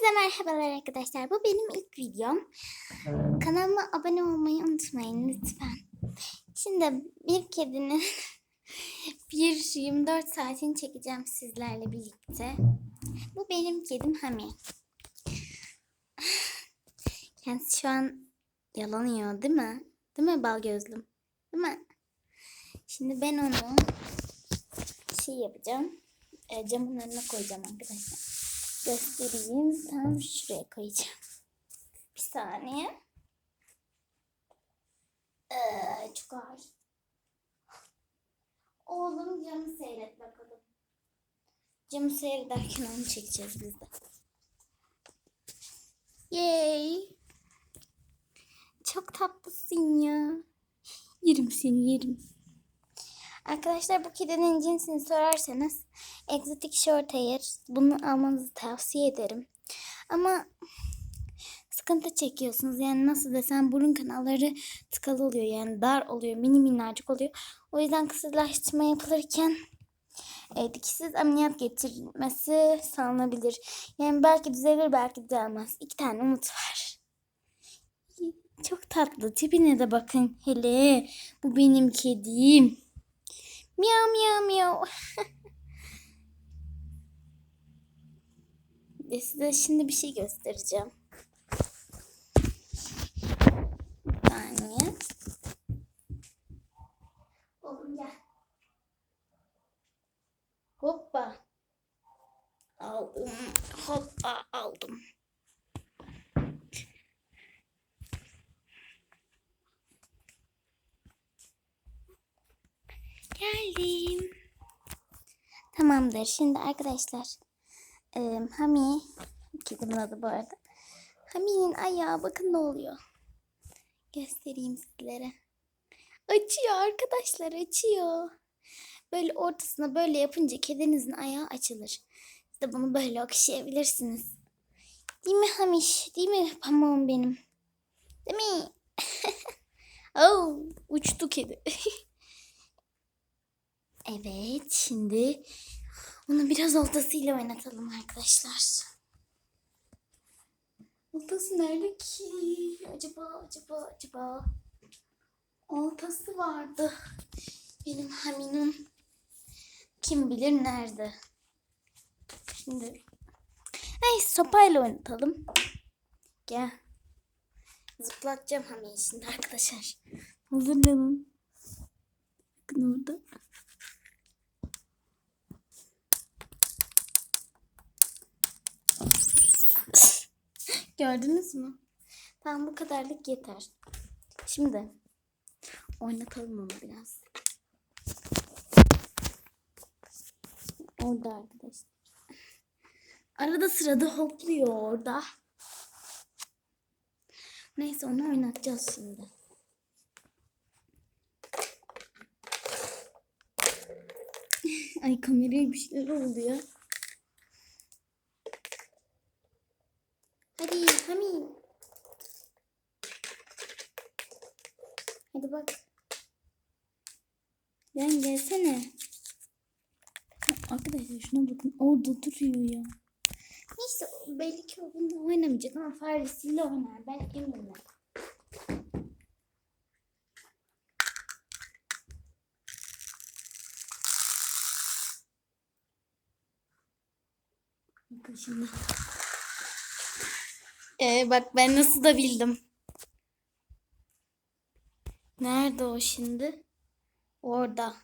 Hepinize merhabalar arkadaşlar. Bu benim ilk videom. Kanalıma abone olmayı unutmayın lütfen. Şimdi bir kedinin bir 24 saatini çekeceğim sizlerle birlikte. Bu benim kedim Hami. Kendisi şu an yalanıyor değil mi? Değil mi bal gözlüm? Değil mi? Şimdi ben onu şey yapacağım. E, camın önüne koyacağım arkadaşlar göstereyim. Tam şuraya koyacağım. Bir saniye. Ee, çok ağır. Oğlum camı seyret bakalım. Camı seyrederken onu çekeceğiz biz de. Yay. Çok tatlısın ya. Yerim seni yerim. Arkadaşlar bu kedinin cinsini sorarsanız Exotic Short Hair bunu almanızı tavsiye ederim. Ama sıkıntı çekiyorsunuz. Yani nasıl desem burun kanalları tıkalı oluyor. Yani dar oluyor. Mini minnacık oluyor. O yüzden kısırlaştırma yapılırken e, dikişsiz ameliyat geçirmesi sağlanabilir. Yani belki düzelir belki düzelmez. İki tane umut var. Çok tatlı. Tipine de bakın hele. Bu benim kedim. Miyav miyav miyav. Ve size şimdi bir şey göstereceğim. Bir saniye. Oğlum gel. Hoppa. Aldım. Hoppa aldım. Geldim. Tamamdır. Şimdi arkadaşlar e, Hami kedimin adı bu arada. Hami'nin ayağı bakın ne oluyor. Göstereyim sizlere. Açıyor arkadaşlar açıyor. Böyle ortasına böyle yapınca kedinizin ayağı açılır. Siz de bunu böyle okşayabilirsiniz. Değil mi Hamiş? Değil mi pamuğum benim? Değil mi? oh, uçtu kedi. Evet, şimdi onu biraz oltasıyla oynatalım arkadaşlar. Oltası nerede ki? Acaba, acaba, acaba. Oltası vardı. Benim Hami'nin. Kim bilir nerede. Şimdi. Neyse sopayla oynatalım. Gel. Zıplatacağım Hami'yi şimdi arkadaşlar. Hazırlanın. Bakın orada. Gördünüz mü? Tamam bu kadarlık yeter. Şimdi oynatalım onu biraz. Orada arkadaşlar. Arada sırada hopluyor orada. Neyse onu oynatacağız şimdi. Ay kameraya bir şeyler oluyor. Hadi Hami. Hadi bak. Lan gelsene. Arkadaşlar şuna bakın. Orada duruyor ya. Neyse belli ki o bununla oynamayacak ama faresiyle oynar. Ben eminim. Bakın şimdi. Ee, bak ben nasıl da bildim. Nerede o şimdi? Orada.